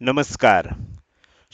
नमस्कार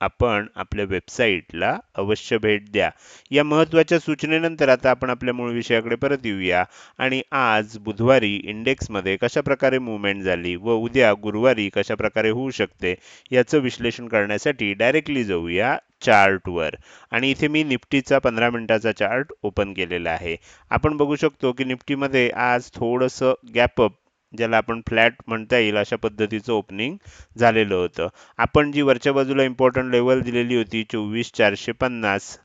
आपण आपल्या वेबसाईटला अवश्य भेट द्या. या महत्त्वाच्या सूचनेनंतर आता आपण आपल्या मूळ विषयाकडे परत येऊया. आणि आज बुधवारी इंडेक्समध्ये कशाप्रकारे मुवमेंट झाली व उद्या गुरुवारी कशा प्रकारे होऊ शकते याचं विश्लेषण करण्यासाठी डायरेक्टली जाऊया चार्टवर आणि इथे मी निफ्टीचा पंधरा मिनिटाचा चार्ट ओपन केलेला आहे. आपण बघू शकतो की निफ्टीमध्ये आज थोडंसं गॅपअप ज्याला आपण फ्लॅट म्हणता येईल अशा पद्धतीचं ओपनिंग झालेलं होतं. आपण जी वरच्या बाजूला इम्पॉर्टंट लेवल दिलेली होती चोवीस चारशे पन्नास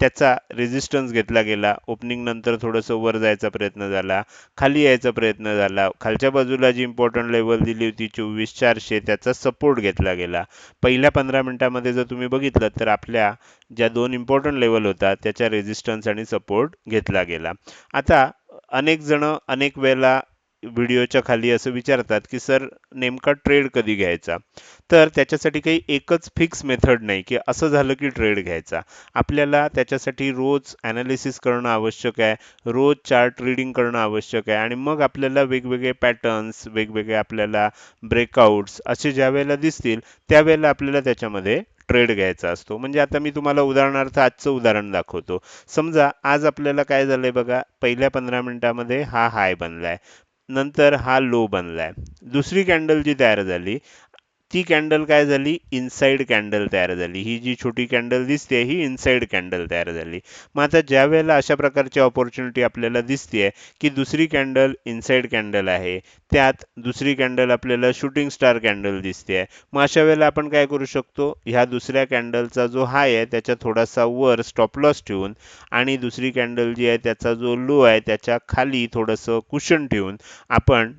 त्याचा रेजिस्टन्स घेतला गेला. ओपनिंग नंतर थोडंसं वर जायचा प्रयत्न झाला. खाली यायचा प्रयत्न झाला. खालच्या बाजूला जी इम्पॉर्टंट लेवल दिली होती चोवीस चारशे त्याचा सपोर्ट घेतला गेला. पहिल्या पंधरा मिनिटामध्ये जर तुम्ही बघितलं तर आपल्या ज्या दोन इम्पॉर्टंट लेवल होता त्याच्या रेजिस्टन्स आणि सपोर्ट घेतला गेला. आता अनेक जण अनेक वेळेला व्हिडिओच्या खाली असं विचारतात की सर नेमका ट्रेड कधी घ्यायचा? तर त्याच्यासाठी काही एकच फिक्स मेथड नाही की असं झालं की ट्रेड घ्यायचा. आपल्याला त्याच्यासाठी रोज ॲनालिसिस करणं आवश्यक आहे रोज चार्ट रीडिंग करणं आवश्यक आहे आणि मग आपल्याला वेगवेगळे पॅटर्न्स वेगवेगळे आपल्याला ब्रेकआउट्स असे ज्या वेळेला दिसतील त्यावेळेला आपल्याला त्याच्यामध्ये ट्रेड घ्यायचा असतो. म्हणजे आता मी तुम्हाला उदाहरणार्थ आजचं उदाहरण दाखवतो. समजा आज आपल्याला काय झालंय बघा पहिल्या पंधरा मिनिटामध्ये हा हाय बनलाय. नंतर हा लो बनलाय. दुसरी कॅन्डल जी तयार झाली ती कॅन्डल काय झाली? इनसाइड कॅन्डल तयार झाली. ही जी छोटी कॅन्डल दिसते ही इनसाइड कॅन्डल तयार झाली. मग आता ज्या वेळेला अशा प्रकारची ऑपॉर्च्युनिटी आपल्याला दिसते की दुसरी कॅन्डल इनसाइड कॅन्डल आहे त्यात दुसरी कॅन्डल आपल्याला शूटिंग स्टार कॅन्डल दिसते मग अशा वेळेला आपण काय करू शकतो? ह्या दुसऱ्या कॅन्डलचा जो हाय आहे त्याच्या थोडासा वर स्टॉप लॉस ठेवून आणि दुसरी कॅन्डल जी आहे त्याचा जो लो आहे त्याच्याखाली थोडंसं कुशन ठेवून आपण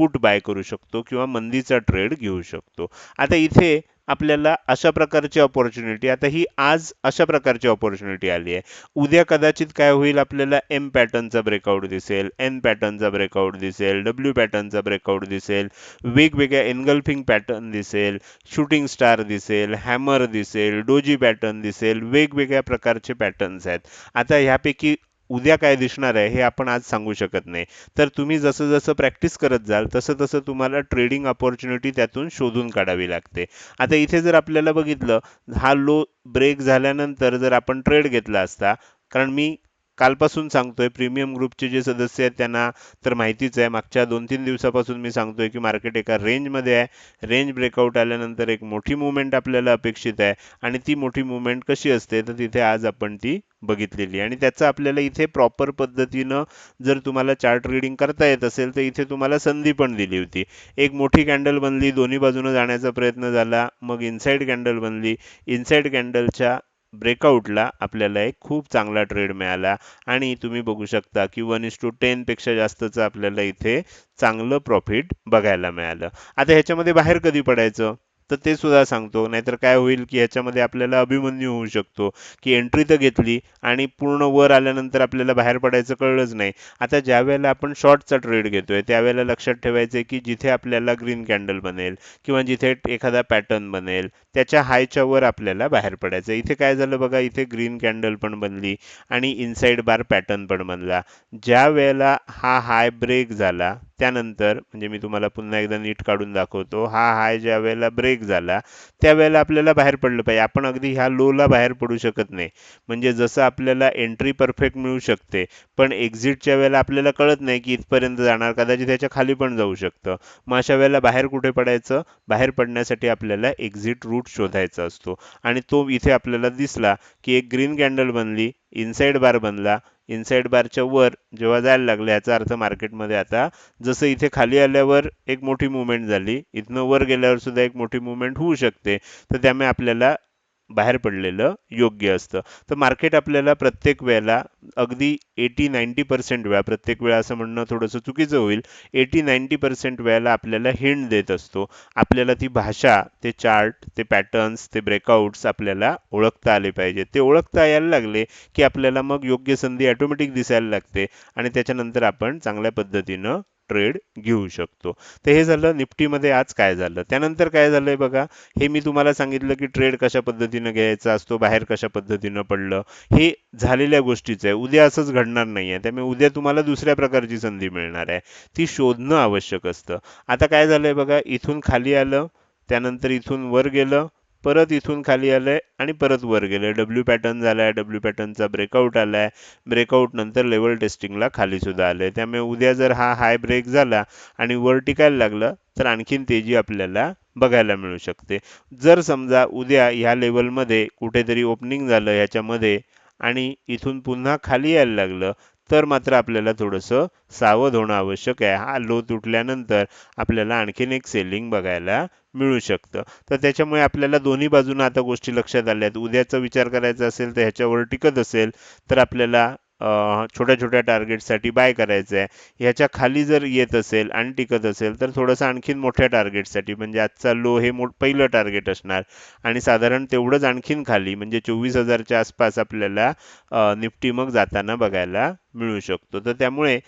पुट बाय करू शकतो किंवा मंदीचा ट्रेड घेऊ शकतो. आता इथे आपल्याला अशा प्रकारची ऑपॉर्च्युनिटी आता ही आज अशा प्रकारची ऑपॉर्च्युनिटी आली आहे. उद्या कदाचित काय होईल आपल्याला एम पॅटर्नचा ब्रेकआउट दिसेल एन पॅटर्नचा ब्रेकआउट दिसेल डब्ल्यू पॅटर्नचा ब्रेकआउट दिसेल वेगवेगळ्या एनगल्फिंग पॅटर्न दिसेल शूटिंग स्टार दिसेल हॅमर दिसेल डोजी पॅटर्न दिसेल वेगवेगळ्या प्रकारचे पॅटर्न्स आहेत. आता ह्यापैकी उद्या काय दिसणार आहे हे आपण आज सांगू शकत नाही. तर तुम्ही जसं जसं प्रॅक्टिस करत जाल तसं तसं तुम्हाला ट्रेडिंग ऑपॉर्च्युनिटी त्यातून शोधून काढावी लागते. आता इथे जर आपल्याला बघितलं हा लो ब्रेक झाल्यानंतर जर आपण ट्रेड घेतला असता कारण मी कालपासून सांगतोय. प्रीमियम ग्रुपचे जे सदस्य आहेत त्यांना तर माहितीच आहे. मागच्या दोन तीन दिवसापासून मी सांगतोय की मार्केट एका रेंजमध्ये आहे. रेंज ब्रेकआउट आल्यानंतर एक मोठी मुवमेंट आपल्याला अपेक्षित आहे आणि ती मोठी मुवमेंट कशी असते तर तिथे आज आपण ती बघितलेली आणि त्याचं आपल्याला इथे प्रॉपर पद्धतीनं जर तुम्हाला चार्ट रिडिंग करता येत असेल तर इथे तुम्हाला संधी पण दिली होती. एक मोठी कॅन्डल बनली दोन्ही बाजूनं जाण्याचा प्रयत्न झाला मग इनसाईड कॅन्डल बनली. इनसाईड कॅन्डलच्या ब्रेकआउटला आपल्याला एक खूप चांगला ट्रेड मिळाला. आणि तुम्ही बघू शकता की वन इस टू टेनपेक्षा जास्तचं आपल्याला इथे चांगलं प्रॉफिट बघायला मिळालं. आता ह्याच्यामध्ये बाहेर कधी पडायचं? तर ते सुद्धा सांगतो. नाहीतर काय होईल की ह्याच्यामध्ये आपल्याला अभिमन्यू होऊ शकतो की एंट्री तर घेतली आणि पूर्ण वर आल्यानंतर आपल्याला बाहेर पडायचं कळलंच नाही. आता ज्या वेळेला आपण शॉर्टचा ट्रेड घेतोय त्यावेळेला लक्षात ठेवायचं की जिथे आपल्याला ग्रीन कॅन्डल बनेल किंवा जिथे एखादा पॅटर्न बनेल त्याच्या हायच्या वर आपल्याला बाहेर पडायचं. इथे काय झालं बघा इथे ग्रीन कॅन्डल पण बनली आणि इनसाइड बार पॅटर्न पण बनला. ज्या वेळेला हा हाय ब्रेक झाला त्यानंतर म्हणजे मी तुम्हाला पुन्हा एकदा नीट काढून दाखवतो हा हाय ज्या वेळेला ब्रेक झाला त्यावेळेला आपल्याला बाहेर पडलं पाहिजे. आपण अगदी ह्या लोला बाहेर पडू शकत नाही. म्हणजे जसं आपल्याला एंट्री परफेक्ट मिळू शकते पण एक्झिटच्या वेळेला आपल्याला कळत नाही की इथपर्यंत जाणार. कदाचित त्याच्याखाली पण जाऊ शकतं. मग अशा वेळेला बाहेर कुठे पडायचं? बाहेर पडण्यासाठी आपल्याला एक्झिट रूट शोधायचा असतो. आणि तो इथे आपल्याला दिसला की एक ग्रीन कॅन्डल बनली इनसाइड बार बनला. इनसाइड बारच्या वर जेव्हा जायला लागलं याचा अर्थ मार्केटमध्ये आता जसं इथे खाली आल्यावर एक मोठी मुवमेंट झाली इथनं वर गेल्यावर सुद्धा एक मोठी मुवमेंट होऊ शकते. तर त्यामुळे आपल्याला बाहेर पडलेलं योग्य असतं. तर मार्केट आपल्याला प्रत्येक वेळेला अगदी एटी नाईन्टी पर्सेंट वेळा प्रत्येक वेळा असं म्हणणं थोडंसं चुकीचं होईल एटी नाईन्टी पर्सेंट वेळेला आपल्याला हिंड देत असतो. आपल्याला ती भाषा ते चार्ट ते पॅटर्न्स ते ब्रेकआउट्स आपल्याला ओळखता आले पाहिजे. ते ओळखता यायला लागले की आपल्याला मग योग्य संधी ऑटोमॅटिक दिसायला लागते आणि त्याच्यानंतर आपण चांगल्या पद्धतीनं ट्रेड घेऊ शकतो. तर हे झालं निफ्टीमध्ये आज काय झालं? त्यानंतर काय झालंय बघा? हे मी तुम्हाला सांगितलं की ट्रेड कशा पद्धतीनं घ्यायचा असतो बाहेर कशा पद्धतीनं पडलं? हे झालेल्या गोष्टीचं आहे. उद्या असंच घडणार नाही आहे त्यामुळे उद्या तुम्हाला दुसऱ्या प्रकारची संधी मिळणार आहे. ती शोधणं आवश्यक असतं. आता काय झालंय बघा? इथून खाली आलं त्यानंतर इथून वर गेलं परत इथून खाली आलंय आणि परत वर गेलंय. डब्ल्यू पॅटर्न झालाय डब्ल्यू पॅटर्नचा ब्रेकआउट आलाय. ब्रेकआउट नंतर लेवल टेस्टिंगला खाली सुद्धा आहे त्यामुळे उद्या जर हा हाय ब्रेक झाला आणि वर टिकायला लागलं तर आणखीन तेजी आपल्याला बघायला मिळू शकते. जर समजा उद्या ह्या लेवलमध्ये कुठेतरी ओपनिंग झालं ह्याच्यामध्ये आणि इथून पुन्हा खाली यायला लागलं तर मात्र आपल्याला थोडंसं सावध होणं आवश्यक आहे. हा लो तुटल्यानंतर आपल्याला आणखीन एक सेलिंग बघायला मिळू शकतं. तर त्याच्यामुळे आपल्याला दोन्ही बाजूनं आता गोष्टी लक्षात आल्या आहेत. उद्याचा विचार करायचा असेल तर ह्याच्यावर टिकत असेल तर आपल्याला छोट्या छोट्या टार्गेटसाठी बाय करायचं आहे ह्याच्या खाली जर येत असेल आणि टिकत असेल तर थोडंसं आणखीन मोठ्या टार्गेटसाठी म्हणजे आजचा लो हे मोठ पहिलं टार्गेट असणार. आणि साधारण तेवढंच आणखीन खाली म्हणजे चोवीस हजारच्या आसपास आपल्याला निफ्टी मग जाताना बघायला मिळू शकतो. तर त्यामुळे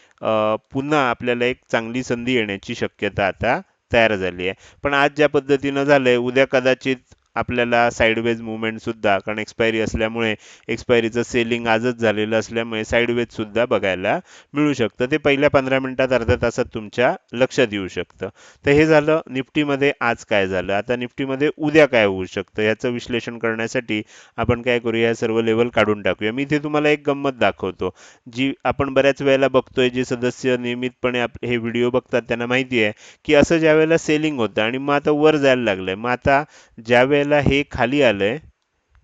पुन्हा आपल्याला एक चांगली संधी येण्याची शक्यता आता तयार झाली आहे. पण आज ज्या पद्धतीनं झालंय उद्या कदाचित आपल्याला साईडवेज मुवमेंटसुद्धा कारण एक्सपायरी असल्यामुळे एक्सपायरीचं सेलिंग आजच झालेलं असल्यामुळे साईडवेजसुद्धा बघायला मिळू शकतं. ते पहिल्या पंधरा मिनिटात अर्ध्या तासात तुमच्या लक्षात येऊ शकतं. तर हे झालं निफ्टीमध्ये आज काय झालं? आता निफ्टीमध्ये उद्या काय होऊ शकतं? याचं विश्लेषण करण्यासाठी आपण काय करूया? या सर्व लेवल काढून टाकूया. मी इथे तुम्हाला एक गंमत दाखवतो. जी आपण बऱ्याच वेळेला बघतोय जे सदस्य नियमितपणे आप हे व्हिडिओ बघतात त्यांना माहिती आहे की असं ज्या वेळेला सेलिंग होतं आणि मग आता वर जायला लागलंय. मग आता ज्या वेळेला हे खाली आलंय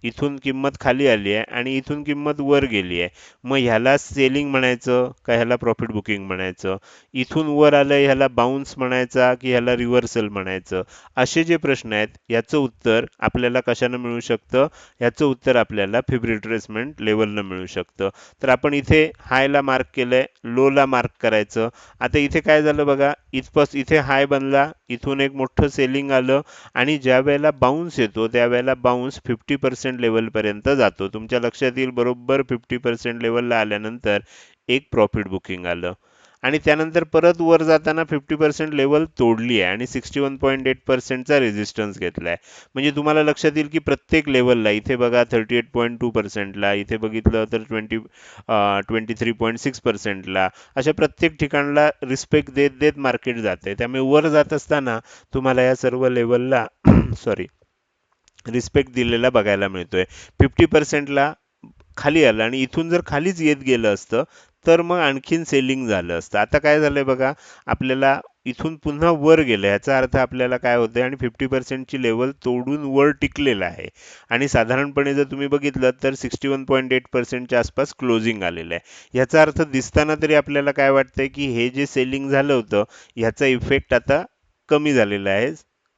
इथून किंमत खाली आली आहे आणि इथून किंमत वर गेली आहे. मग ह्याला सेलिंग म्हणायचं का ह्याला प्रॉफिट बुकिंग म्हणायचं? इथून वर आलंय ह्याला बाउन्स म्हणायचा की ह्याला रिव्हर्सल म्हणायचं? असे जे प्रश्न आहेत याचं उत्तर आपल्याला कशानं मिळू शकतं? याचं उत्तर आपल्याला फिब रिट्रेसमेंट लेवलनं मिळू शकतं. तर आपण इथे हायला मार्क केलंय लोला मार्क करायचं. आता इथे काय झालं बघा इथपास इथे हाय बनला इथून एक मोठं सेलिंग आलं आणि ज्या वेळेला बाउन्स येतो त्यावेळेला बाउन्स फिफ्टी पर्सेंट लेवलपर्यंत जातो. तुमच्या लक्षात येईल बरोबर फिफ्टी पर्सेंट लेवलला आल्यानंतर एक प्रॉफिट बुकिंग आलं. आणि त्यानंतर परत वर जाताना फिफ्टी पर्सेंट लेवल तोडली आहे आणि सिक्स्टी वन पॉईंट एट पर्सेंटचा रेजिस्टन्स घेतला आहे म्हणजे तुम्हाला लक्षात येईल की प्रत्येक लेवलला इथे बघा थर्टी एट पॉईंट टू पर्सेंटला इथे बघितलं तर twenty twenty three point six पर्सेंटला अशा प्रत्येक ठिकाणला रिस्पेक्ट देत देत मार्केट जाते त्यामुळे वर जात असताना तुम्हाला या सर्व लेवलला सॉरी रिस्पेक्ट दिलेला बघायला मिळतोय. फिफ्टी पर्सेंटला खाली आलं आणि इथून जर खालीच येत गेलं असतं तर मग आणखीन सेलिंग झालं असतं. आता काय झालंय बघा आपल्याला इथून पुन्हा वर गेलं. याचा अर्थ आपल्याला काय होतंय आणि फिफ्टी पर्सेंटची लेवल तोडून वर टिकलेलं आहे. आणि साधारणपणे जर तुम्ही बघितलं तर सिक्स्टी वन पॉईंट एट पर्सेंटच्या आसपास क्लोजिंग आलेलं आहे. याचा अर्थ दिसताना तरी आपल्याला काय वाटतंय की हे जे सेलिंग झालं होतं ह्याचा इफेक्ट आता कमी झालेला आहे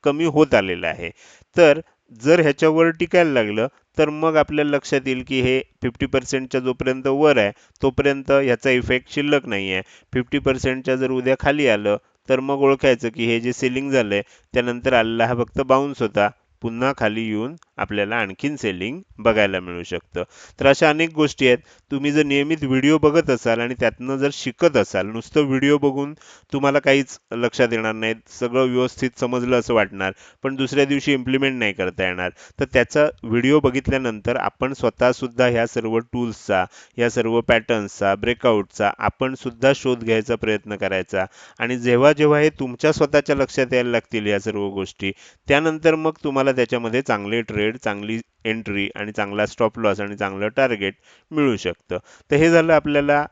कमी होत आलेला आहे. तर जर ह्याच्यावर टिकायला लागलं तर मग आपल्याला लक्षात येईल की हे फिफ्टी पर्सेंटच्या जोपर्यंत वर आहे तोपर्यंत ह्याचा इफेक्ट शिल्लक नाही आहे फिफ्टी पर्सेंटच्या जर उद्या खाली आलं तर मग ओळखायचं की हे जे सेलिंग झालंय त्यानंतर आलेला हा फक्त बाउन्स होता. पुन्हा खाली येऊन आपल्याला आणखीन सेलिंग बघायला मिळू शकतं. तर अशा अनेक गोष्टी आहेत. तुम्ही जर नियमित व्हिडिओ बघत असाल आणि त्यातनं जर शिकत असाल नुसतं व्हिडिओ बघून तुम्हाला काहीच लक्षात येणार नाही सगळं व्यवस्थित समजलं असं वाटणार पण दुसऱ्या दिवशी इम्प्लिमेंट नाही करता येणार तर त्याचा व्हिडिओ बघितल्यानंतर आपण स्वतःसुद्धा ह्या सर्व टूल्सचा या सर्व पॅटर्न्सचा ब्रेकआउटचा आपण सुद्धा शोध घ्यायचा प्रयत्न करायचा. आणि जेव्हा जेव्हा हे तुमच्या स्वतःच्या लक्षात यायला लागतील या सर्व गोष्टी त्यानंतर मग तुम्हाला त्याच्यामध्ये चांगले ट्रेड चांगली एंट्री आणि चांगला स्टॉप लॉस आणि चांगलं टार्गेट मिळू शकतं. तर हे झालं आपल्याला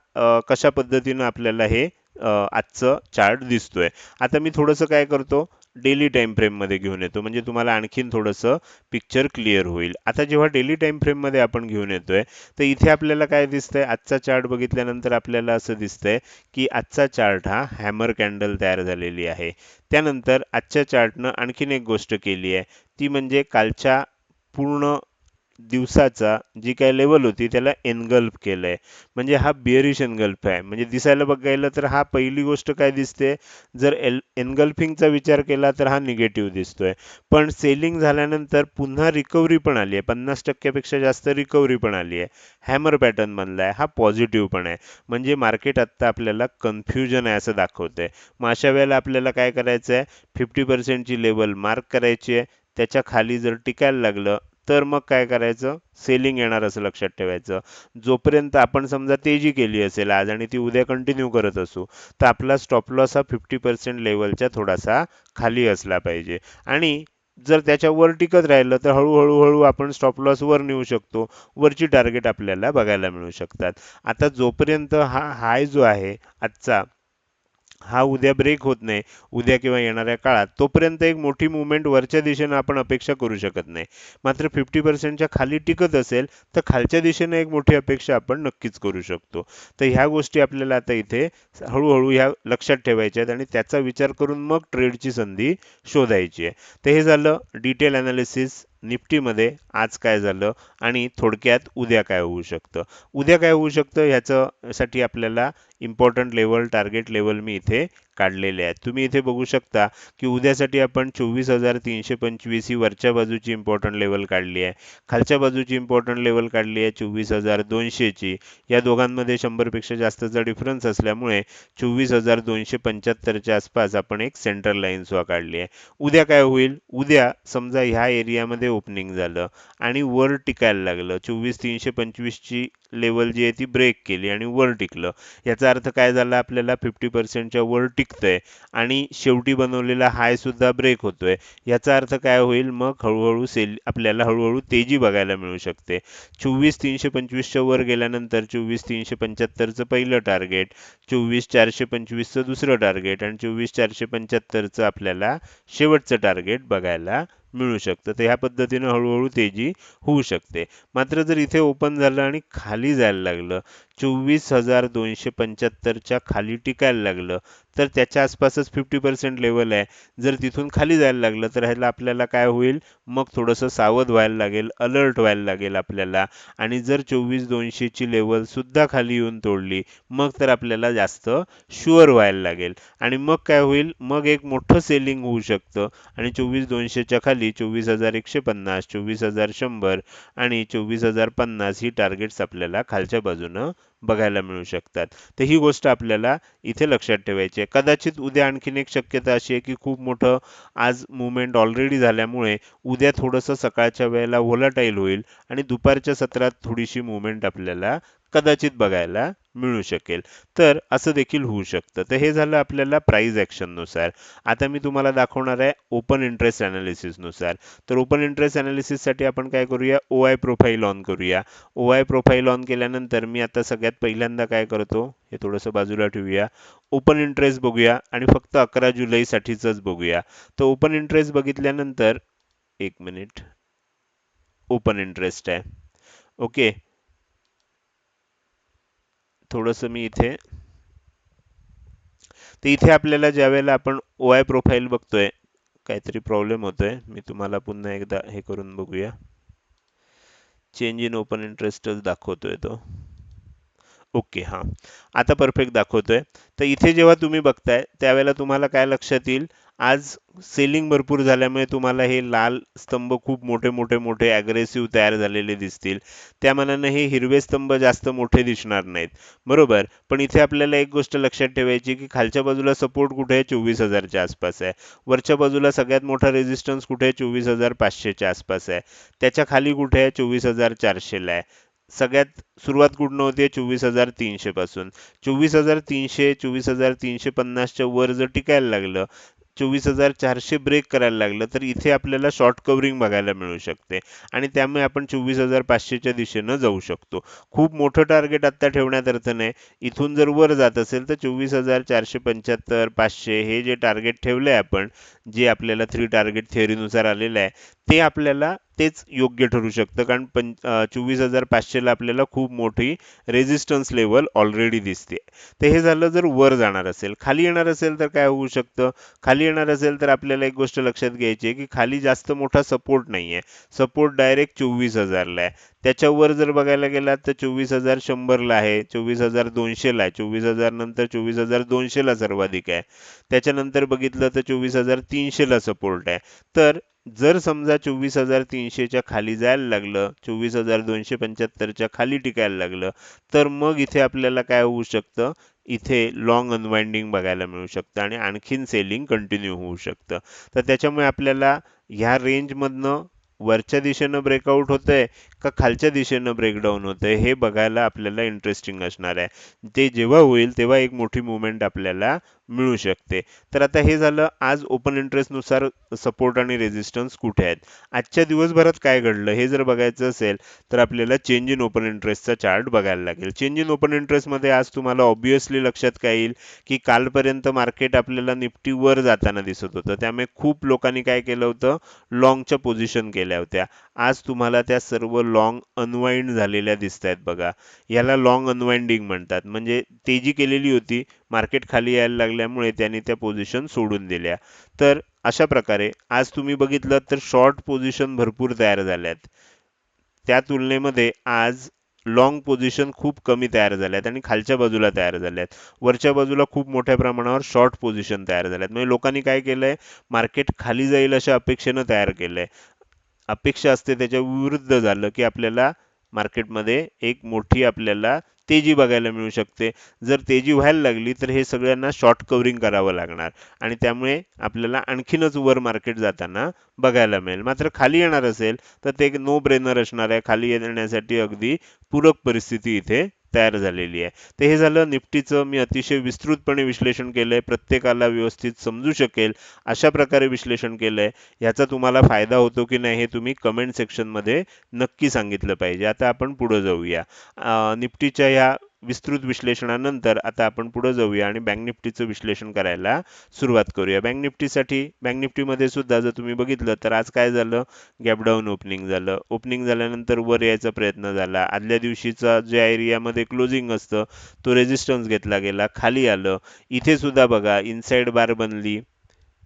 कशा पद्धतीनं आपल्याला हे आजचं चार्ट दिसतोय. आता मी थोडंसं काय करतो डेली टाईम फ्रेममध्ये घेऊन येतो. म्हणजे तुम्हाला आणखीन थोडंसं पिक्चर क्लिअर होईल. आता जेव्हा डेली टाईम फ्रेममध्ये आपण घेऊन येतोय तर इथे आपल्याला काय दिसतंय? आजचा चार्ट बघितल्यानंतर आपल्याला असं दिसतंय की आजचा चार्ट हा हॅमर कॅन्डल तयार झालेली आहे. त्यानंतर आजच्या चार्टनं आणखीन एक गोष्ट केली आहे. ती म्हणजे कालच्या पूर्ण दिवसाचा जी काय लेवल होती त्याला एनगल्फ केलंय. म्हणजे हा बिअरिश एनगल्फ आहे. म्हणजे दिसायला बघायला तर हा पहिली गोष्ट काय दिसते? जर एल एनगल्फिंगचा विचार केला तर हा निगेटिव्ह दिसतोय. पण सेलिंग झाल्यानंतर पुन्हा रिकव्हरी पण आली आहे. पन्नास टक्क्यापेक्षा जास्त रिकव्हरी पण आली आहे. हॅमर पॅटर्न बनलाय हा पॉझिटिव्ह पण आहे. म्हणजे मार्केट आत्ता आपल्याला कन्फ्युजन आहे असं दाखवतंय. मग अशा वेळेला आपल्याला काय करायचं आहे फिफ्टी पर्सेंटची लेवल मार्क करायची आहे. त्याच्याखाली जर टिकायला लागलं तर मग काय करायचं? सेलिंग येणार असं लक्षात ठेवायचं. जोपर्यंत आपण समजा तेजी केली असेल आज आणि ती उद्या कंटिन्यू करत असू तर आपला स्टॉप लॉस हा फिफ्टी पर्सेंट लेवलच्या थोडासा खाली असला पाहिजे. आणि जर त्याच्यावर टिकत राहिलं तर हळूहळू हळू आपण स्टॉप लॉस वर नेऊ शकतो. वरची टार्गेट आपल्याला बघायला मिळू शकतात. आता जोपर्यंत हा हाय जो आहे आजचा हा उद्या ब्रेक होत नाही. उद्या किंवा येणाऱ्या काळात. तोपर्यंत एक मोठी मुवमेंट वरच्या दिशेनं आपण अपेक्षा करू शकत नाही. मात्र फिफ्टी पर्सेंटच्या खाली टिकत असेल तर खालच्या दिशेनं एक मोठी अपेक्षा आपण नक्कीच करू शकतो. तर ह्या गोष्टी आपल्याला आता इथे हळूहळू ह्या लक्षात ठेवायच्या आहेत आणि त्याचा विचार करून मग ट्रेडची संधी शोधायची आहे. तर हे झालं डिटेल अनालिसिस निफ्टीमध्ये आज काय झालं आणि थोडक्यात उद्या काय होऊ शकतं? उद्या काय होऊ शकतं? ह्याचं साठी आपल्याला इम्पॉर्टंट लेवल टार्गेट लेवल मी इथे काढलेले आहेत. तुम्ही इथे बघू शकता की उद्यासाठी आपण चोवीस हजार तीनशे पंचवीस ही वरच्या बाजूची इम्पॉर्टंट लेवल काढली आहे. खालच्या बाजूची इम्पॉर्टंट लेवल काढली आहे चोवीस हजार दोनशेची. या दोघांमध्ये शंभरपेक्षा जास्तचा डिफरन्स असल्यामुळे चोवीस हजार दोनशे पंच्याहत्तरच्या आसपास आपण एक सेंट्रल लाईन सुद्धा काढली आहे. उद्या काय होईल? उद्या समजा ह्या एरियामध्ये ओपनिंग झालं आणि वर टिकायला लागलं चोवीस तीनशे पंचवीसची लेवल जी आहे ती ब्रेक केली आणि वर टिकलं. याचा अर्थ काय झाला? आपल्याला फिफ्टी पर्सेंटच्या वर टिकतंय आणि शेवटी बनवलेला हायसुद्धा ब्रेक होतोय. याचा अर्थ काय होईल? मग हळूहळू सेल आपल्याला हळूहळू तेजी बघायला मिळू शकते. चोवीस तीनशे पंचवीसच्या वर गेल्यानंतर चोवीस तीनशे पंच्याहत्तरचं पहिलं टार्गेट चोवीस चारशे पंचवीसचं दुसरं टार्गेट आणि चोवीस चारशे पंच्याहत्तरचं आपल्याला शेवटचं टार्गेट बघायला मिळू शकतं. तर ह्या पद्धतीनं हळूहळू तेजी होऊ शकते. मात्र जर इथे ओपन झालं आणि खाली जायला लागलं चोवीस हजार दोनशे पंच्याहत्तरच्या खाली टिकायला लागलं. तर त्याच्या आसपासच फिफ्टी पर्सेंट लेवल आहे. जर तिथून खाली जायला लागलं तर ह्याला आपल्याला काय होईल? मग थोडंसं सावध व्हायला लागेल अलर्ट व्हायला लागेल आपल्याला. आणि जर चोवीस दोनशेची लेवल सुद्धा खाली येऊन तोडली मग तर आपल्याला जास्त शुअर व्हायला लागेल. आणि मग काय होईल? मग एक मोठं सेलिंग होऊ शकतं. आणि चोवीस दोनशेच्या खाली चोवीस हजार एकशे पन्नास चोवीस हजार शंभर आणि चोवीस हजार पन्नास ही टार्गेट्स आपल्याला खालच्या बाजूनं बघायला मिळू शकतात. तर ही गोष्ट आपल्याला इथे लक्षात ठेवायची आहे. कदाचित उद्या आणखीन एक शक्यता अशी आहे की खूप मोठं आज मुवमेंट ऑलरेडी झाल्यामुळे उद्या थोडंसं सकाळच्या वेळेला व्होलाटाईल होईल आणि दुपारच्या सत्रात थोडीशी मुवमेंट आपल्याला कदाचित बघायला मिळू शकेल. तर असं देखील होऊ शकतं. तर हे झालं आपल्याला प्राईजनुसार. आता मी तुम्हाला दाखवणार आहे ओपन इंटरेस्टनुसार. तर ओपन इंटरेस्टसाठी आपण काय करूया? ओ आय प्रोफाईल ऑन करूया. ओ आय प्रोफाईल ऑन केल्यानंतर मी आता सगळ्यात पहिल्यांदा काय करतो? हे थोडंसं बाजूला ठेवूया. ओपन इंटरेस्ट बघूया आणि फक्त अकरा जुलैसाठीचंच बघूया. तर ओपन इंटरेस्ट बघितल्यानंतर एक मिनिट ओपन इंटरेस्ट आहे. ओके थोडंसं मी इथे तर इथे आपल्याला ज्या वेळेला आपण ओ आय प्रोफाईल बघतोय काहीतरी प्रॉब्लेम होतोय. मी तुम्हाला पुन्हा एकदा हे करून बघूया. चेंज इन ओपन इंटरेस्टच दाखवतोय तो. ओके हां. आता परफेक्ट दाखवतोय. तर इथे जेव्हा तुम्ही बघताय त्यावेळेला तुम्हाला काय लक्षात येईल? आज सेलिंग भरपूर झाल्यामुळे तुम्हाला हे लाल स्तंभ खूप मोठे मोठे मोठे ॲग्रेसिव्ह तयार झालेले दिसतील. त्या मनानं हे हिरवे स्तंभ जास्त मोठे दिसणार नाहीत. बरोबर? पण इथे आपल्याला एक गोष्ट लक्षात ठेवायची की खालच्या बाजूला सपोर्ट कुठे आहे? चोवीस हजारच्या आसपास आहे. वरच्या बाजूला सगळ्यात मोठा रेजिस्टन्स कुठे आहे? चोवीस हजार पाचशेच्या आसपास आहे. त्याच्याखाली कुठे आहे? चोवीस हजार चारशेला आहे. सगळ्यात सुरुवात कुठनं होते चोवीस हजार तीनशे पासून. चोवीस हजार तीनशे चोवीस हजार तीनशे पन्नासच्या वर जर टिकायला लागलं चोवीस हजार चारशे ब्रेक करायला लागलं तर इथे आपल्याला शॉर्ट कवरिंग बघायला मिळू शकते. आणि त्यामुळे आपण चोवीस हजार पाचशेच्या दिशेनं जाऊ शकतो. खूप मोठं टार्गेट आत्ता ठेवण्यात अर्थ नाही. इथून जर वर जात असेल तर चोवीस हजार चारशे पंच्याहत्तर पाचशे हे जे टार्गेट ठेवलं आहे आपण जे आपल्याला थ्री टार्गेट थिअरीनुसार आलेलं आहे ते आपल्याला तेच योग्य ठरू शकतं. कारण पं चोवीस हजार पाचशेला आपल्याला खूप मोठी रेझिस्टन्स लेवल ऑलरेडी दिसते. तर हे झालं जर वर जाणार असेल खाली येणार असेल तर काय होऊ शकतं? खाली येणार असेल तर आपल्याला एक गोष्ट लक्षात घ्यायची आहे की खाली जास्त मोठा सपोर्ट नाही आहे सपोर्ट डायरेक्ट चोवीस हजारला आहे. त्याच्यावर जर बघायला गेलात तर चोवीस हजार शंभरला आहे चोवीस हजार दोनशेला आहे. चोवीस हजार नंतर चोवीस हजार दोनशेला सर्वाधिक आहे. त्याच्यानंतर बघितलं तर चोवीस हजार तीनशेला सपोर्ट आहे. तर जर समजा चोवीस हजार तीनशेच्या खाली जायला लागलं चोवीस हजार दोनशे पंच्याहत्तरच्या खाली टिकायला लागलं तर मग इथे आपल्याला काय होऊ शकतं? इथे लॉंग अनवाइंडिंग बघायला मिळू शकतं आणि आणखीन सेलिंग कंटिन्यू होऊ शकतं. तर त्याच्यामुळे आपल्याला ह्या रेंजमधनं वरच्या दिशेनं ब्रेकआउट होतंय का खालच्या दिशेनं ब्रेकडाऊन होतंय हे बघायला आपल्याला इंटरेस्टिंग असणार आहे. ते जेव्हा होईल तेव्हा एक मोठी मुवमेंट आपल्याला मिळू शकते. तर आता हे झालं आज ओपन इंटरेस्टनुसार सपोर्ट आणि रेझिस्टन्स कुठे आहेत? आजच्या दिवसभरात काय घडलं हे जर बघायचं असेल तर आपल्याला चेंज इन ओपन इंटरेस्टचा चार्ट बघायला लागेल. चेंज इन ओपन इंटरेस्टमध्ये आज तुम्हाला ऑब्विसली लक्षात काय येईल की कालपर्यंत मार्केट आपल्याला निफ्टीवर जाताना दिसत होतं. त्यामुळे खूप लोकांनी काय केलं होतं? लॉंगच्या पोझिशन केल्या होत्या. आज तुम्हाला त्या सर्व लॉंग अनवाइंड झालेल्या दिसत आहेत बघा. याला लॉंग अनवाइंडिंग म्हणतात. म्हणजे तेजी केलेली होती मार्केट खाली यायला लागल्यामुळे त्यांनी त्या पोझिशन सोडून दिल्या. तर अशा प्रकारे आज तुम्ही बघितलं तर शॉर्ट पोझिशन भरपूर तयार झाल्यात. त्या तुलनेमध्ये आज लॉंग पोझिशन खूप कमी तयार झाल्यात आणि खालच्या बाजूला तयार झाल्यात. वरच्या बाजूला खूप मोठ्या प्रमाणावर शॉर्ट पोझिशन तयार झाल्यात. म्हणजे लोकांनी काय केलं आहे मार्केट खाली जाईल अशा अपेक्षेनं तयार केलं आहे अपेक्षा असते त्याच्या विरुद्ध झालं की आपल्याला मार्केटमध्ये एक मोठी आपल्याला तेजी बघायला मिळू शकते. जर तेजी व्हायला लागली तर हे सगळ्यांना शॉर्ट कव्हरिंग करावं लागणार. आणि त्यामुळे आपल्याला आणखीनच वर मार्केट जाताना बघायला मिळेल. मात्र खाली येणार असेल तर ते एक नो ब्रेनर असणार आहे. खाली येण्यासाठी अगदी पूरक परिस्थिती इथे तयार झालेली आहे. तर हे झालं निफ्टीचं मी अतिशय विस्तृतपणे विश्लेषण केलं आहे प्रत्येकाला व्यवस्थित समजू शकेल अशा प्रकारे विश्लेषण केलं आहे ह्याचा तुम्हाला फायदा होतो की नाही हे तुम्ही कमेंट सेक्शनमध्ये नक्की सांगितलं पाहिजे. आता आपण पुढं जाऊया. निफ्टीच्या ह्या विस्तृत विश्लेषणानंतर आता आपण पुढे जाऊया आणि बँक निफ्टीचं विश्लेषण करायला सुरुवात करूया. बँक निफ्टीसाठी बँक निफ्टीमध्ये सुद्धा जर तुम्ही बघितलं तर आज काय झालं? गॅपडाऊन ओपनिंग झालं. ओपनिंग झाल्यानंतर वर यायचा प्रयत्न झाला. आदल्या दिवशीचा ज्या एरियामध्ये क्लोजिंग असतं तो रेजिस्टन्स घेतला गेला खाली आलं. इथे सुद्धा बघा इनसाइड बार बनली.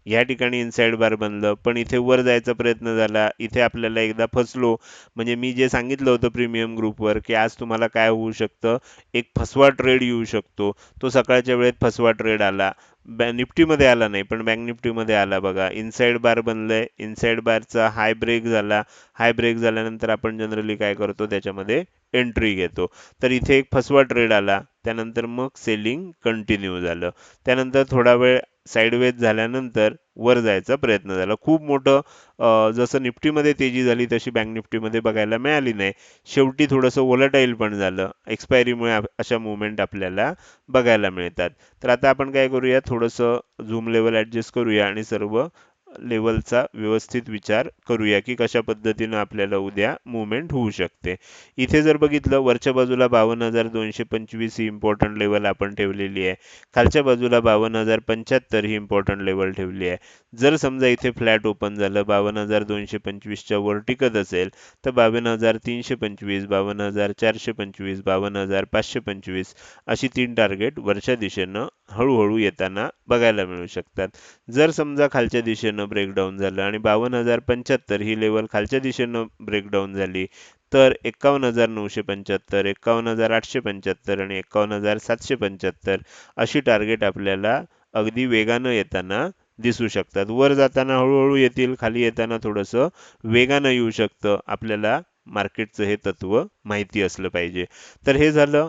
या ठिकाणी इनसाईड बार बनलं. पण इथे वर जायचा प्रयत्न झाला. इथे आपल्याला एकदा फसलो. म्हणजे मी जे सांगितलं होतं प्रीमियम ग्रुपवर की आज तुम्हाला काय होऊ शकतं? एक फसवा ट्रेड येऊ शकतो. तो सकाळच्या वेळेत फसवा ट्रेड आला. निफ्टीमध्ये आला नाही पण बँक निफ्टीमध्ये आला बघा. इनसाईड बार बनलं आहे इनसाईड बारचा हाय ब्रेक झाला. हाय ब्रेक झाल्यानंतर आपण जनरली काय करतो? त्याच्यामध्ये एंट्री घेतो. तर इथे एक फसवा ट्रेड आला. त्यानंतर मग सेलिंग कंटिन्यू झालं. त्यानंतर थोडा वेळ साईडवेज झाल्यानंतर वर जायचा प्रयत्न झाला. खूप मोठं जसं निफ्टीमध्ये तेजी झाली तशी बँक निफ्टीमध्ये बघायला मिळाली नाही. शेवटी थोडंसं ओलाटाईल पण झालं. एक्सपायरीमुळे अशा मुवमेंट आपल्याला बघायला मिळतात. तर आता आपण काय करूया? थोडंसं झूम लेवल ॲडजस्ट करूया आणि सर्व लेवलचा व्यवस्थित विचार करूया की कशा पद्धतीनं आपल्याला उद्या मुवमेंट होऊ शकते. इथे जर बघितलं वरच्या बाजूला बावन्न हजार दोनशे पंचवीस ही इम्पॉर्टंट लेवल आपण ठेवलेली आहे. खालच्या बाजूला बावन्न हजार पंच्याहत्तर ही इम्पॉर्टंट लेवल ठेवली आहे. जर समजा इथे फ्लॅट ओपन झालं बावन्न हजार दोनशे पंचवीसच्या वर टिकत असेल तर बावन्न हजार तीनशे पंचवीस बावन्न हजार चारशे पंचवीस बावन्न हजार पाचशे पंचवीस अशी तीन टार्गेट वरच्या दिशेनं हळूहळू येताना बघायला मिळू शकतात. जर समजा खालच्या दिशेनं ब्रेकडाऊन झालं आणि बावन्न हजार पंच्याहत्तर ही लेवल खालच्या दिशेनं ब्रेकडाऊन झाली. तर एकावन्न हजार नऊशे पंच्याहत्तर एकावन्न हजार आठशे पंच्याहत्तर आणि एकावन्न हजार सातशे पंच्याहत्तर अशी टार्गेट आपल्याला अगदी वेगानं येताना दिसू शकतात. वर जाताना हळूहळू येतील खाली येताना थोडंसं वेगानं येऊ शकतं. आपल्याला मार्केटचं हे तत्व माहिती असलं पाहिजे. तर हे झालं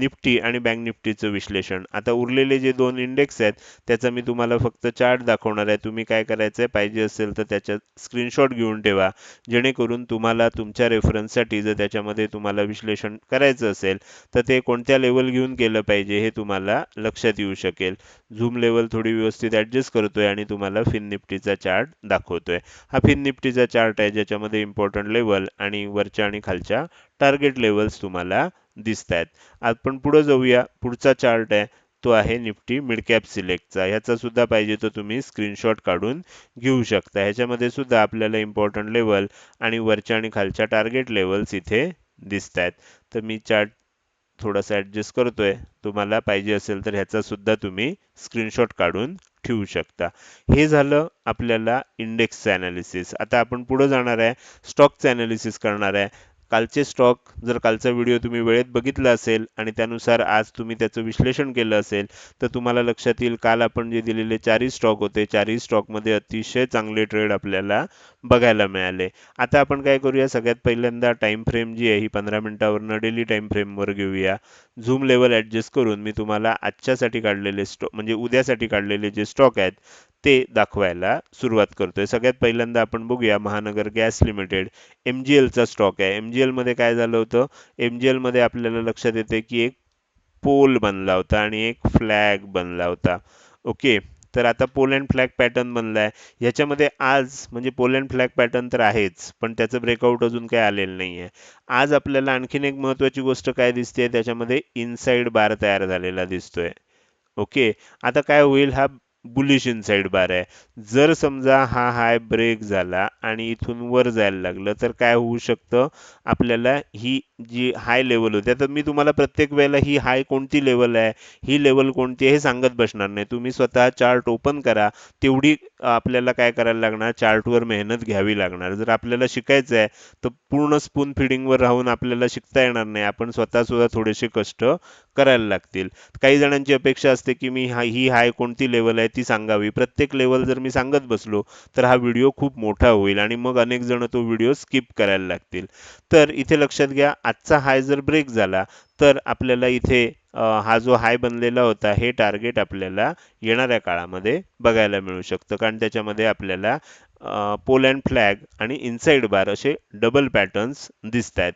निफ्टी आणि बँक निफ्टीचं विश्लेषण. आता उरलेले जे दोन इंडेक्स आहेत त्याचा मी तुम्हाला फक्त चार्ट दाखवणार आहे. तुम्ही काय करायचं आहे पाहिजे असेल तर त्याच्या स्क्रीनशॉट घेऊन ठेवा. जेणेकरून तुम्हाला तुमच्या रेफरन्ससाठी जर त्याच्यामध्ये तुम्हाला विश्लेषण करायचं असेल तर ते कोणत्या लेवल घेऊन केलं पाहिजे हे तुम्हाला लक्षात येऊ शकेल. झूम लेवल थोडी व्यवस्थित ॲडजस्ट करतोय आणि तुम्हाला फिन निफ्टीचा चार्ट दाखवतोय. हा फिन निफ्टीचा चार्ट आहे ज्याच्यामध्ये इम्पॉर्टंट लेवल आणि वरच्या आणि खालच्या टार्गेट लेवल्स तुम्हाला दिसत आहेत आपण पुढे जाऊया. पुढचा चार्ट आहे. तो आहे निफ्टी मिड कॅप सिलेक्टचा ह्याचा सुद्धा पाहिजे तर तुम्ही स्क्रीनशॉट काढून घेऊ शकता. ह्याच्यामध्ये सुद्धा आपल्याला इम्पॉर्टंट लेवल आणि वरच्या आणि खालच्या टार्गेट लेवल्स इथे दिसत आहेत तर मी चार्ट थोडासा ॲडजस्ट करतोय. तुम्हाला पाहिजे असेल तर ह्याचा सुद्धा तुम्ही स्क्रीनशॉट काढून ठेवू शकता. हे झालं आपल्याला इंडेक्सचं ॲनालिसिस आता आपण पुढे जाणार आहे. स्टॉकचं ॲनालिसिस करणार आहे. कालचे स्टॉक जर कालचा व्हिडिओ तुम्ही वेळेत बघितला असेल आणि त्यानुसार आज तुम्ही त्याचं विश्लेषण केलं असेल तर तुम्हाला लक्षात येईल काल आपण जे दिलेले चारही स्टॉक होते चारही स्टॉकमध्ये अतिशय चांगले ट्रेड आपल्याला बघायला मिळाले. आता आपण काय करूया सगळ्यात पहिल्यांदा टाईम फ्रेम जी आहे ही पंधरा मिनिटावरनं डेली टाईम फ्रेमवर घेऊया. झूम लेवल ॲडजस्ट करून मी तुम्हाला आजच्यासाठी काढलेले स्टॉक म्हणजे उद्यासाठी काढलेले जे स्टॉक आहेत ते दाखवायला सुरुवात करतोय. सगळ्यात पहिल्यांदा आपण बघूया Mahanagar Gas Limited. M G एलचा stock आहे. एम जी एलमध्ये काय झालं होतं? एम जी एलमध्ये आपल्याला लक्षात येते की एक पोल बनला होता आणि एक फ्लॅग बनला होता. ओके तर आता पोलँड फ्लॅग पॅटर्न बनलाय ह्याच्यामध्ये आज म्हणजे पोल अँड फ्लॅग पॅटर्न तर आहेच पण त्याचं ब्रेकआउट अजून काही आलेलं नाही आहे आज आपल्याला आणखीन एक महत्वाची गोष्ट काय दिसते त्याच्यामध्ये इनसाइड बार तयार झालेला दिसतोय. ओके आता काय होईल? हा बुलिश इनसाईड बार आहे. जर समजा हा हाय ब्रेक झाला आणि इथून वर जायला लागलं तर काय होऊ शकतं? आपल्याला ही जी हाय लेवल होती. आता मी तुम्हाला प्रत्येक वेळेला ही हाय कोणती लेवल आहे ही लेवल कोणती आहे हे सांगत बसणार नाही. तुम्ही स्वतः चार्ट ओपन करा. तेवढी आपल्याला काय करायला लागणार? चार्टवर मेहनत घ्यावी लागणार. जर आपल्याला शिकायचं आहे तर पूर्ण स्पून फिडिंगवर राहून आपल्याला शिकता येणार नाही. आपण स्वतः सुद्धा थोडेसे कष्ट करायला लागतील. काही जणांची अपेक्षा असते की मी हा ही हाय कोणती लेवल आहे ती सांगावी. प्रत्येक लेवल जर मी सांगत बसलो तर हा व्हिडिओ खूप मोठा होईल आणि मग अनेक जण तो व्हिडिओ स्किप करायला लागतील. तर इथे लक्षात घ्या आजचा हाय जर ब्रेक झाला तर आपल्याला इथे हा जो हाय बनलेला होता हे टार्गेट आपल्याला येणाऱ्या काळामध्ये बघायला मिळू शकतं. कारण त्याच्यामध्ये आपल्याला पोल अँड फ्लॅग आणि इनसाइड बार असे डबल पॅटर्न्स दिसत आहेत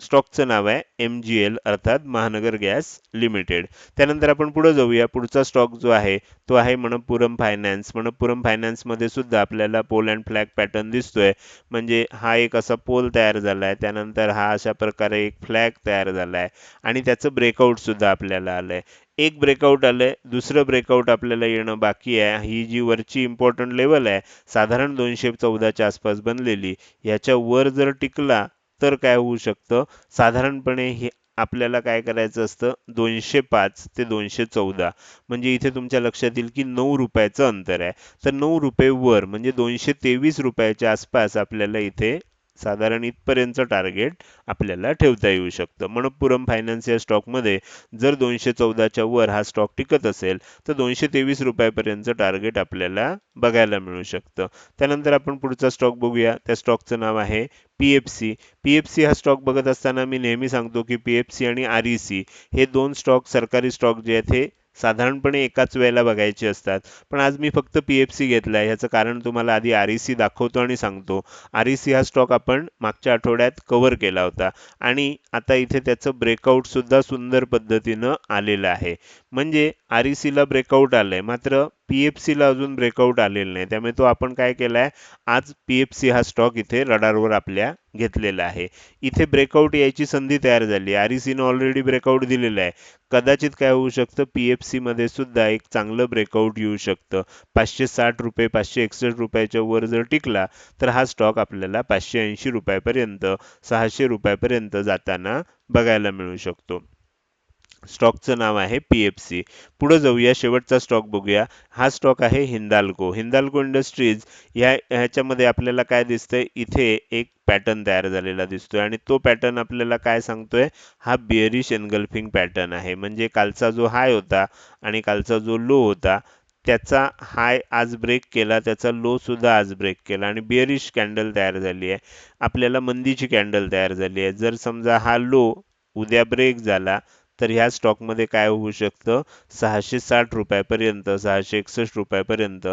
स्टॉकचं नाव आहे एम जी एल अर्थात महानगर गॅस लिमिटेड. त्यानंतर आपण पुढे जाऊया. पुढचा स्टॉक जो आहे तो आहे मनप्पुरम फायनान्स. मनप्पुरम फायनान्समध्ये सुद्धा आपल्याला पोल अँड फ्लॅग पॅटर्न दिसतोय. म्हणजे हा एक असा पोल तयार झाला आहे त्यानंतर हा अशा प्रकारे एक फ्लॅग तयार झाला आहे आणि त्याचं ब्रेकआउट सुद्धा आपल्याला आहे एक ब्रेकआउट आलं आहे दुसरं ब्रेकआउट आपल्याला येणं बाकी आहे. ही जी वरची इम्पॉर्टंट लेवल आहे साधारण दोनशे चौदाच्या आसपास बनलेली ह्याच्या वर जर टिकला तर काय होऊ शकतं? साधारणपणे हे आपल्याला काय करायचं असतं? दोनशे पाच ते दोनशे चौदा. म्हणजे इथे तुमच्या लक्षात येईल की नऊ रुपयाचं अंतर आहे. तर नऊ रुपये वर म्हणजे दोनशे तेवीस रुपयाच्या आसपास आपल्याला इथे साधारण इथपर्यंतचं टार्गेट आपल्याला ठेवता येऊ शकतं. मणप्पुरम फायनान्स या स्टॉकमध्ये जर दोनशे चौदाच्या वर हा स्टॉक टिकत असेल तर दोनशे तेवीस रुपयापर्यंतचं टार्गेट आपल्याला बघायला मिळू शकतं. त्यानंतर आपण पुढचा स्टॉक बघूया. त्या स्टॉकचं नाव आहे P F C P F C हा स्टॉक बघत असताना मी नेहमी सांगतो की पी एफ सी आणि आर ई सी हे दोन स्टॉक सरकारी स्टॉक जे आहेत हे साधारणपणे एकाच वेळेला बघायचे असतात. पण आज मी फक्त पी एफ सी घेतलाय. ह्याचं कारण तुम्हाला आधी आर ई सी दाखवतो आणि सांगतो. आर ई सी हा स्टॉक आपण मागच्या आठवड्यात कव्हर केला होता. आणि आता इथे त्याचं ब्रेकआउटसुद्धा सुंदर पद्धतीनं आलेलं आहे. म्हणजे आर ई सीला ब्रेकआउट आलंय. मात्र पी एफ सीला अजून ब्रेकआउट आलेलं नाही. त्यामुळे तो आपण काय केलाय आज पी एफ सी हा स्टॉक इथे रडारवर आपल्या घेतलेला आहे. इथे ब्रेकआउट यायची संधी तयार झाली. आर ई सीनं ऑलरेडी ब्रेकआउट दिलेलं आहे. कदाचित काय होऊ शकतं पी एफ सीमध्ये सुद्धा एक चांगलं ब्रेकआउट येऊ शकतं. पाचशे साठ रुपये पाचशे एकसष्ट रुपयाच्या वर जर टिकला तर हा स्टॉक आपल्याला पाचशे ऐंशी रुपयापर्यंत सहाशे रुपयापर्यंत जाताना बघायला मिळू शकतो. स्टॉकचं नाव आहे पी एफ सी. पुढे जाऊया शेवटचा स्टॉक बघूया. हा स्टॉक आहे हिंदाल्को. हिंदाल्को इंडस्ट्रीज ह्या ह्याच्यामध्ये आपल्याला काय दिसतंय? इथे एक पॅटर्न तयार झालेला दिसतोय आणि तो पॅटर्न आपल्याला काय सांगतोय? हा बिअरिश एनगल्फिंग पॅटर्न आहे. म्हणजे कालचा जो हाय होता आणि कालचा जो लो होता त्याचा हाय आज ब्रेक केला त्याचा लो सुद्धा आज ब्रेक केला आणि बिअरिश कॅन्डल तयार झाली आहे. आपल्याला मंदीची कॅन्डल तयार झाली आहे. जर समजा हा लो उद्या ब्रेक झाला तर ह्या स्टॉकमध्ये काय होऊ शकतं? सहाशे साठ रुपयापर्यंत सहाशे एकसष्ट रुपयापर्यंत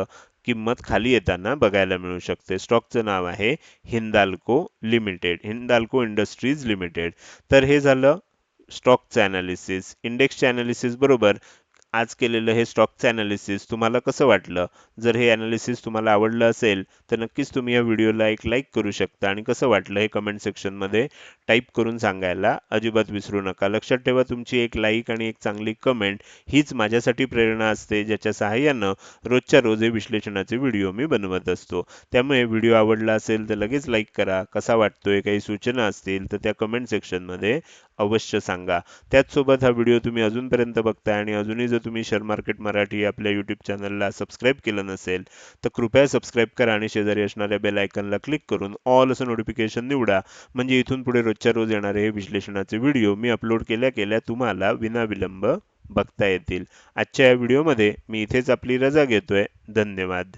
किंमत खाली येताना बघायला मिळू शकते. स्टॉकचं नाव आहे Hindalco Limited Hindalco Industries Limited. तर हे झालं स्टॉकचं अनालिसिस इंडेक्सचे अनालिसिस बरोबर. आज केलेलं हे स्टॉकचं अनालिसिस तुम्हाला कसं वाटलं? जर हे अनालिसिस तुम्हाला आवडलं असेल तर नक्कीच तुम्ही या व्हिडिओला एक लाईक करू शकता. आणि कसं वाटलं हे कमेंट सेक्शनमध्ये टाईप करून सांगायला अजिबात विसरू नका. लक्षात ठेवा तुमची एक लाईक आणि एक चांगली कमेंट हीच माझ्यासाठी प्रेरणा असते ज्याच्या सहाय्यानं रोजच्या रोज हे विश्लेषणाचे व्हिडिओ मी बनवत असतो. त्यामुळे व्हिडिओ आवडला असेल तर लगेच लाईक करा. कसा वाटतोय काही सूचना असतील तर त्या कमेंट सेक्शनमध्ये अवश्य सांगा. त्याचसोबत हा व्हिडिओ तुम्ही अजूनपर्यंत बघताय आणि अजूनही जर तुम्ही शेअर मार्केट मराठी आपल्या यूट्यूब चॅनलला सबस्क्राईब केलं नसेल तर कृपया सबस्क्राईब करा आणि शेजारी असणाऱ्या बेल आयकनला क्लिक करून ऑल असं नोटिफिकेशन निवडा. म्हणजे इथून पुढे रोजच्या रोज येणारे हे विश्लेषणाचे व्हिडिओ मी अपलोड केल्या केल्या तुम्हाला विनाविलंब बघता येतील. आजच्या या व्हिडिओमध्ये मी इथेच आपली रजा घेतोय. धन्यवाद.